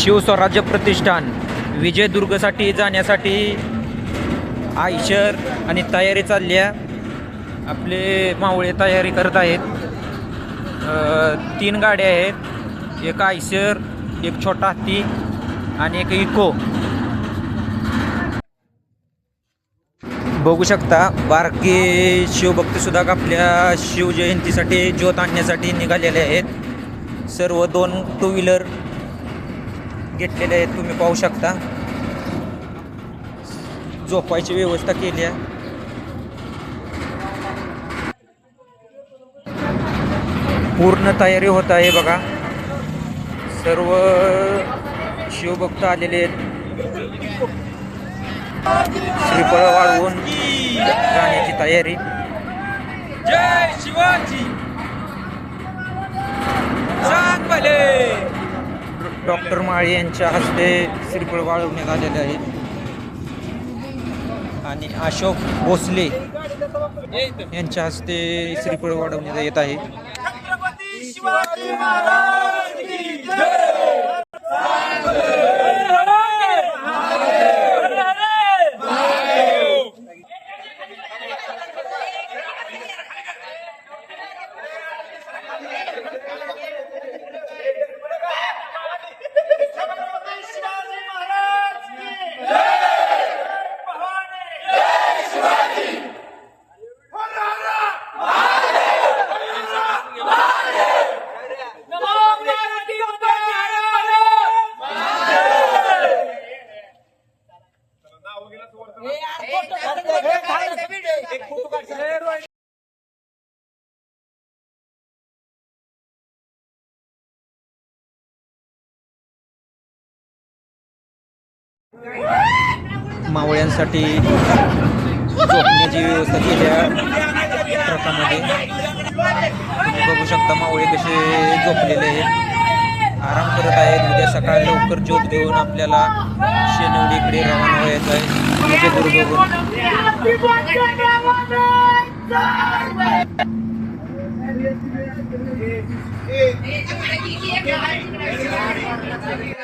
शिवस्वराज्य प्रतिष्ठान विजयदुर्गसाठी जाण्यासाठी आयशर आणि तयारी चालली आहे आपले मावळे तयारी करत आहेत. तीन गाड्या आहेत. एक आयशर एक छोटा हत्ती आणि एक इको. बघू शकता बारके शिवभक्तसुद्धा आपल्या शिवजयंतीसाठी ज्योत आणण्यासाठी निघालेले आहेत. सर्व दोन टू व्हीलर घेतलेले आहेत तुम्ही पाहू शकता. झोपायची व्यवस्था केली आहे. पूर्ण तयारी होत आहे बघा. सर्व शिवभक्त आलेले आहेत. श्रीफळ वाढवून जाण्याची तयारी. जय शिवाजी. डॉक्टर माळी यांच्या हस्ते श्रीफळ वाढवण्यात आलेले आहे. आणि अशोक भोसले यांच्या हस्ते श्रीफळ वाढवण्यात येत आहे छत्रपती शिवाजी महाराज की जय छत्रपती शिवाजी महाराज की जय भवानी जय शिवाजी मावळ्यांसाठी झोपण्याची व्यवस्था केली आहे. ट्रकामध्ये बघू शकता मावळे कसे झोपलेले आहेत. आराम करत आहेत उद्या सकाळी लवकर ज्योत घेऊन आपल्याला शेनवडीकडे रवाना व्हायचं आहे विजयदुर्गहून Thank.